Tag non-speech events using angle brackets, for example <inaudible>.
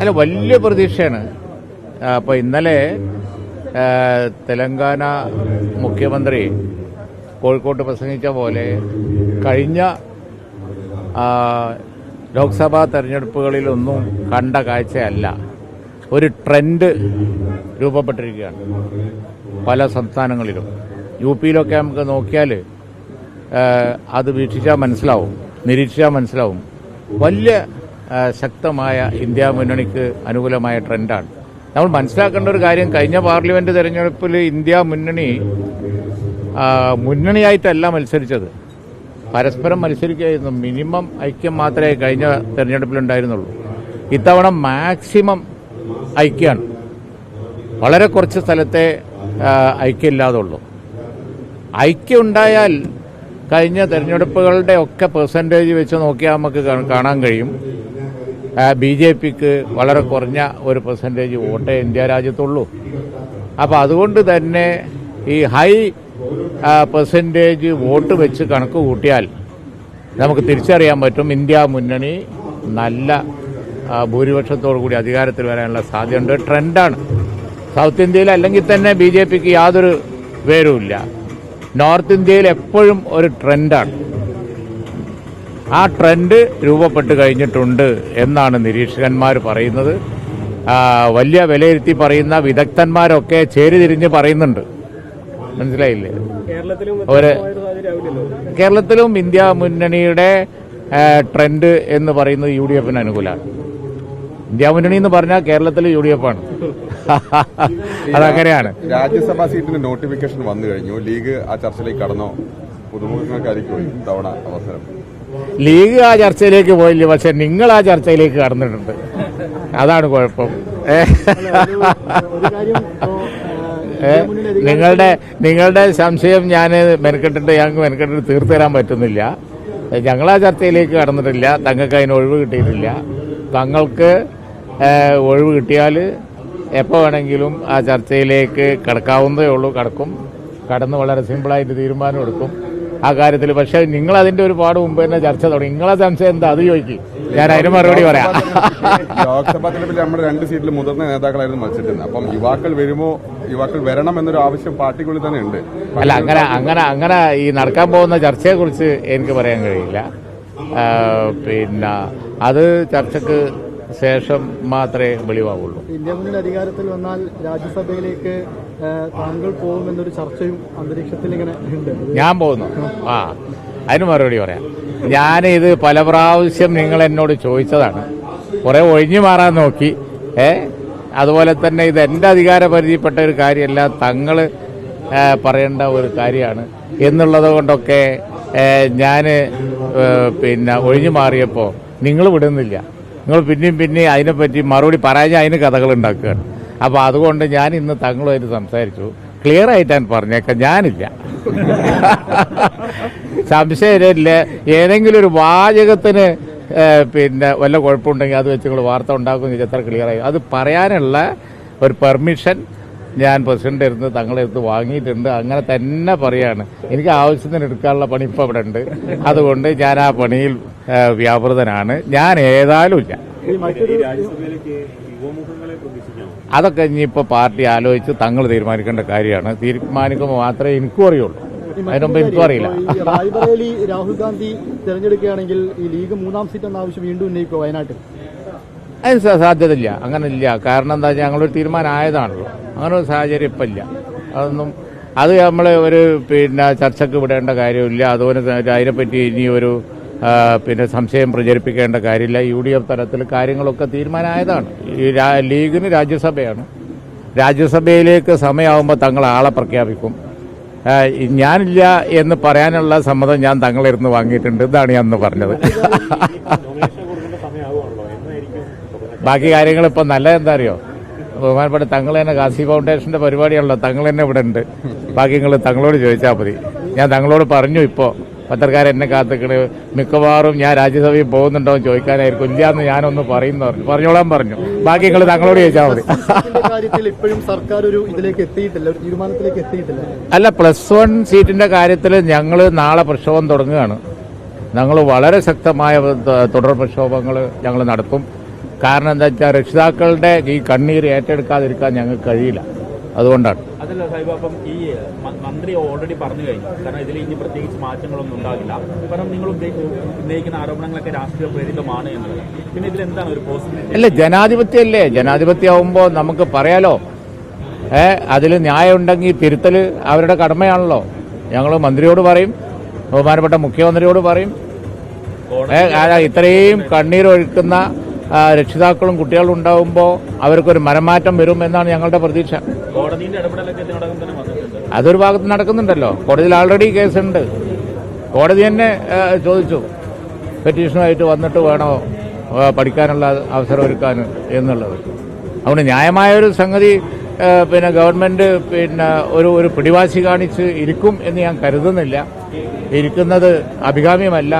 അല്ല വലിയ പ്രതീക്ഷയാണ്. അപ്പോൾ ഇന്നലെ തെലങ്കാന മുഖ്യമന്ത്രി കോഴിക്കോട്ട് പ്രസംഗിച്ച പോലെ കഴിഞ്ഞ ലോക്സഭാ തെരഞ്ഞെടുപ്പുകളിലൊന്നും കണ്ട കാഴ്ചയല്ല. ഒരു ട്രെൻഡ് രൂപപ്പെട്ടിരിക്കുകയാണ് പല സംസ്ഥാനങ്ങളിലും. യു പിയിലൊക്കെ നമുക്ക് നോക്കിയാൽ അത് വീക്ഷിച്ചാൽ മനസ്സിലാവും നിരീക്ഷിച്ചാൽ മനസ്സിലാവും. വലിയ ശക്തമായ ഇന്ത്യ മുന്നണിക്ക് അനുകൂലമായ ട്രെൻഡാണ്. നമ്മൾ മനസ്സിലാക്കേണ്ട ഒരു കാര്യം കഴിഞ്ഞ പാർലമെന്റ് തെരഞ്ഞെടുപ്പിൽ ഇന്ത്യ മുന്നണി മുന്നണിയായിട്ടല്ല മത്സരിച്ചത്. പരസ്പരം മത്സരിക്കുകയായിരുന്നു. മിനിമം ഐക്യം മാത്രമേ കഴിഞ്ഞ തെരഞ്ഞെടുപ്പിലുണ്ടായിരുന്നുള്ളൂ. ഇത്തവണ മാക്സിമം ഐക്യമാണ് വളരെ കുറച്ച് സ്ഥലത്തെ ഐക്യമില്ലാതെ ഐക്യമില്ലാതുള്ളൂ. ഐക്യം ഉണ്ടായാൽ കഴിഞ്ഞ തെരഞ്ഞെടുപ്പുകളുടെ ഒക്കെ പെർസെന്റേജ് വെച്ച് നോക്കിയാൽ നമുക്ക് കാണാൻ കഴിയും. ബി ജെ പിക്ക് വളരെ കുറഞ്ഞ ഒരു പെർസെന്റേജ് വോട്ടേ ഇന്ത്യ രാജ്യത്തുള്ളൂ. അപ്പോൾ അതുകൊണ്ട് തന്നെ ഈ ഹൈ പെർസെന്റേജ് വോട്ട് വെച്ച് കണക്ക് കൂട്ടിയാൽ നമുക്ക് തിരിച്ചറിയാൻ പറ്റും ഇന്ത്യ മുന്നണി നല്ല ഭൂരിപക്ഷത്തോടു കൂടി അധികാരത്തിൽ വരാനുള്ള സാധ്യതയുണ്ട്. ട്രെൻഡാണ്. സൗത്ത് ഇന്ത്യയിൽ അല്ലെങ്കിൽ തന്നെ ബി ജെ പിക്ക് യാതൊരു വേരുമില്ല. നോർത്ത് ഇന്ത്യയിൽ എപ്പോഴും ഒരു ട്രെൻഡാണ്. ആ ട്രെൻഡ് രൂപപ്പെട്ട് കഴിഞ്ഞിട്ടുണ്ട് എന്നാണ് നിരീക്ഷകന്മാർ പറയുന്നത്. വലിയ വിലയിരുത്തി പറയുന്ന വിദഗ്ധന്മാരൊക്കെ ചേരിതിരിഞ്ഞ് പറയുന്നുണ്ട്. മനസ്സിലായില്ലേ? കേരളത്തിലും ഒരു കേരളത്തിലും ഇന്ത്യ മുന്നണിയുടെ ട്രെൻഡ് എന്ന് പറയുന്നത് യു ഡി എഫിന് അനുകൂലമാണ്. ഇന്ത്യ മുന്നണി എന്ന് പറഞ്ഞാൽ കേരളത്തിൽ യു ഡി എഫ് ആണ് അതങ്ങനെയാണ്. രാജ്യസഭാ സീറ്റിന് നോട്ടിഫിക്കേഷൻ വന്നു കഴിഞ്ഞു. ലീഗ് ആ ചർച്ചയിലേക്ക് കടന്നോ? പുതുമുഖങ്ങൾക്കായിരിക്കും ഇത്തവണ അവസരം? ലീഗ് ആ ചർച്ചയിലേക്ക് പോയില്ല പക്ഷെ നിങ്ങൾ ആ ചർച്ചയിലേക്ക് കടന്നിട്ടുണ്ട്. അതാണ് കുഴപ്പം. നിങ്ങളുടെ നിങ്ങളുടെ സംശയം ഞാൻ മെനക്കെട്ടിട്ട് ഞങ്ങൾക്ക് മെനക്കെട്ടിട്ട് തീർത്തു തരാൻ പറ്റുന്നില്ല. ഞങ്ങൾ ആ ചർച്ചയിലേക്ക് കടന്നിട്ടില്ല തങ്ങൾക്ക് അതിന് ഒഴിവ് കിട്ടിയിട്ടില്ല. തങ്ങൾക്ക് ഒഴിവ് കിട്ടിയാൽ എപ്പോൾ വേണമെങ്കിലും ആ ചർച്ചയിലേക്ക് കടക്കാവുന്നതേ ഉള്ളൂ കടക്കും. കടന്ന് വളരെ സിമ്പിളായിട്ട് തീരുമാനം എടുക്കും. ആ കാര്യത്തിൽ പക്ഷെ നിങ്ങൾ അതിന്റെ ഒരുപാട് മുമ്പ് തന്നെ ചർച്ച തുടങ്ങി. നിങ്ങളെ സംശയം എന്താ? അത് ചോദിക്കും. ഞാൻ അതിന് മറുപടി പറയാം. ലോക്സഭാ തെരഞ്ഞെടുപ്പിൽ നമ്മുടെ രണ്ട് സീറ്റിൽ മുതിർന്ന നേതാക്കളായിരുന്നു മത്സരിച്ചിരുന്നത്. അപ്പം യുവാക്കൾ വരുമോ? യുവാക്കൾ വരണം എന്നൊരു ആവശ്യം പാർട്ടിക്കുള്ളിൽ തന്നെ ഉണ്ട്. അല്ല അങ്ങനെ അങ്ങനെ അങ്ങനെ ഈ നടക്കാൻ പോകുന്ന ചർച്ചയെ കുറിച്ച് എനിക്ക് പറയാൻ കഴിയില്ല. പിന്നെ അത് ചർച്ചക്ക് ശേഷം മാത്രമേ വെളിവാകുള്ളൂ ഇന്ത്യ മുന്നിൽ അധികാരത്തിൽ വന്നാൽ രാജ്യസഭയിലേക്ക് താങ്കൾ പോകുമെന്നൊരു ചർച്ചയും അന്തരീക്ഷത്തിൽ ഇങ്ങനെ ഉണ്ട്. ഞാൻ പോകുന്നു. ആ അതിന് മറുപടി പറയാം. ഞാനിത് പല പ്രാവശ്യം നിങ്ങൾ എന്നോട് ചോദിച്ചതാണ്. കുറെ ഒഴിഞ്ഞു മാറാൻ നോക്കി. ഏ അതുപോലെ തന്നെ ഇത് എന്റെ അധികാര പരിധിപ്പെട്ട ഒരു കാര്യമല്ല തങ്ങൾ പറയേണ്ട ഒരു കാര്യമാണ്. എന്നുള്ളത് കൊണ്ടൊക്കെ ഞാൻ പിന്നെ ഒഴിഞ്ഞു മാറിയപ്പോൾ നിങ്ങൾ വിടുന്നില്ല. നിങ്ങൾ പിന്നെയും പിന്നെയും അതിനെപ്പറ്റി മറുപടി പറയാൻ അതിന് കഥകൾ ഉണ്ടാക്കുകയാണ്. അപ്പോൾ അതുകൊണ്ട് ഞാൻ ഇന്ന് തങ്ങളുമായിട്ട് സംസാരിച്ചു. ക്ലിയർ ആയിട്ടാണ് പറഞ്ഞേക്കാം. ഞാനില്ല. സംശയമില്ല ഏതെങ്കിലും ഒരു വാചകത്തിന് പിന്നെ വല്ല കുഴപ്പമുണ്ടെങ്കിൽ അത് വെച്ച് നിങ്ങൾ വാർത്ത ഉണ്ടാക്കും എത്ര ക്ലിയർ ആയി. അത് പറയാനുള്ള ഒരു പെർമിഷൻ ഞാൻ പ്രസിഡന്റ് ഇരുന്ന് തങ്ങളെ അടുത്ത് വാങ്ങിയിട്ടുണ്ട്. അങ്ങനെ തന്നെ പറയാണ്. എനിക്ക് ആവശ്യത്തിന് എടുക്കാനുള്ള പണി ഇപ്പൊ അവിടെ ഉണ്ട്. അതുകൊണ്ട് ഞാൻ ആ പണിയിൽ വ്യാപൃതനാണ്. ഞാൻ ഏതായാലും ഇല്ല. അതൊക്കെ ഇനിയിപ്പോൾ പാർട്ടി ആലോചിച്ച് തങ്ങൾ തീരുമാനിക്കേണ്ട കാര്യമാണ്. തീരുമാനിക്കുമ്പോൾ മാത്രമേ എനിക്കും അറിയുള്ളൂ. അതിനുമ്പ് എനിക്കും അറിയില്ല. റായ്ബറേലി രാഹുൽ ഗാന്ധി തെരഞ്ഞെടുക്കുകയാണെങ്കിൽ ഈ ലീഗ് മൂന്നാം സീറ്റ് എന്ന ആവശ്യം വീണ്ടും ഉന്നയിക്കുക വയനാട്ടിൽ? അതിന് സാധ്യതയില്ല. അങ്ങനെ ഇല്ല. കാരണം എന്താ വെച്ചാൽ ഞങ്ങളൊരു തീരുമാനം ആയതാണല്ലോ അങ്ങനെ ഒരു സാഹചര്യം ഇപ്പം ഇല്ല അതൊന്നും അത് നമ്മൾ ഒരു പിന്നെ ചർച്ചയ്ക്ക് വിടേണ്ട കാര്യമില്ല. അതുപോലെ അതിനെപ്പറ്റി ഇനി ഒരു പിന്നെ സംശയം പ്രചരിപ്പിക്കേണ്ട കാര്യമില്ല. യു ഡി എഫ് തലത്തിൽ കാര്യങ്ങളൊക്കെ തീരുമാനമായതാണ്. ഈ ലീഗിന് രാജ്യസഭയാണ്. രാജ്യസഭയിലേക്ക് സമയമാകുമ്പോൾ തങ്ങൾ ആളെ പ്രഖ്യാപിക്കും. ഞാനില്ല എന്ന് പറയാനുള്ള സമ്മതം ഞാൻ തങ്ങളിരുന്ന് വാങ്ങിയിട്ടുണ്ട്. ഇതാണ് ഞാൻ പറഞ്ഞത്. <laughs> ബാക്കി കാര്യങ്ങൾ ഇപ്പം നല്ലതെന്താ അറിയോ? ബഹുമാനപ്പെട്ട തങ്ങൾ തന്നെ കാസി ഫൗണ്ടേഷന്റെ പരിപാടിയാണല്ലോ. തങ്ങൾ തന്നെ ഇവിടെ ഉണ്ട്. ബാക്കി നിങ്ങൾ തങ്ങളോട് ചോദിച്ചാൽ മതി. ഞാൻ തങ്ങളോട് പറഞ്ഞു ഇപ്പോൾ പത്രക്കാരൻ എന്നെ കാത്തിക്കണ്. മിക്കവാറും ഞാൻ രാജ്യസഭയിൽ പോകുന്നുണ്ടോ എന്ന് ചോദിക്കാനായിരിക്കും. ഇല്ല എന്ന് ഞാനൊന്ന് പറയുന്നു പറഞ്ഞു. പറഞ്ഞോളാൻ പറഞ്ഞു. ബാക്കി നിങ്ങൾ തങ്ങളോട് ചോദിച്ചാൽ മതി. കാര്യത്തിൽ ഇപ്പോഴും സർക്കാർ ഒരു ഇതിലേക്ക് എത്തിയിട്ടില്ല ഒരു തീരുമാനത്തിലേക്ക് എത്തിയിട്ടില്ല. അല്ല പ്ലസ് വൺ സീറ്റിന്റെ കാര്യത്തിൽ ഞങ്ങൾ നാളെ പ്രക്ഷോഭം തുടങ്ങുകയാണ്. ഞങ്ങൾ വളരെ ശക്തമായ തുടർ പ്രക്ഷോഭങ്ങൾ ഞങ്ങൾ നടത്തും. കാരണം എന്താ വെച്ചാൽ രക്ഷിതാക്കളുടെ ഈ കണ്ണീർ ഏറ്റെടുക്കാതിരിക്കാൻ ഞങ്ങൾക്ക് കഴിയില്ല. അതുകൊണ്ടാണ്. അതല്ല സാഹിബ് അപ്പം ഈ മന്ത്രി ഓൾറെഡി പറഞ്ഞു കഴിഞ്ഞു. കാരണം ഇതിൽ ഇനി പ്രത്യേകിച്ച് മാറ്റങ്ങളൊന്നും ഉണ്ടാകില്ല. കാരണം നിങ്ങൾ ഉന്നയിക്കുന്ന ആരോപണങ്ങളൊക്കെ രാഷ്ട്രീയ പ്രേരിതമാണ് എന്നുള്ളത്. പിന്നെ ഇതിൽ എന്താണ് ഒരു പോസിറ്റീവ് അല്ല ജനാധിപത്യമല്ലേ ജനാധിപത്യമാകുമ്പോൾ നമുക്ക് പറയാലോ? ഏ അതിൽ ന്യായം ഉണ്ടെങ്കിൽ തിരുത്തൽ അവരുടെ കടമയാണല്ലോ. ഞങ്ങൾ മന്ത്രിയോട് പറയും ബഹുമാനപ്പെട്ട മുഖ്യമന്ത്രിയോട് പറയും. ഇത്രയും കണ്ണീരൊഴുക്കുന്ന രക്ഷിതാക്കളും കുട്ടികളും ഉണ്ടാവുമ്പോൾ അവർക്കൊരു മനമാറ്റം വരും എന്നാണ് ഞങ്ങളുടെ പ്രതീക്ഷ. അതൊരു ഭാഗത്ത് നടക്കുന്നുണ്ടല്ലോ. കോടതിയിൽ ആൾറെഡി കേസുണ്ട്. കോടതി തന്നെ ചോദിച്ചു. പെറ്റീഷനുമായിട്ട് വന്നിട്ട് വേണോ പഠിക്കാനുള്ള അവസരം ഒരുക്കാൻ എന്നുള്ളത്. അതുകൊണ്ട് ന്യായമായ ഒരു സംഗതി പിന്നെ ഗവൺമെന്റ് പിന്നെ ഒരു ഒരു പിടിവാശി കാണിച്ച് ഇരിക്കും എന്ന് ഞാൻ കരുതുന്നില്ല. ഇരിക്കുന്നത് അഭികാമ്യമല്ല.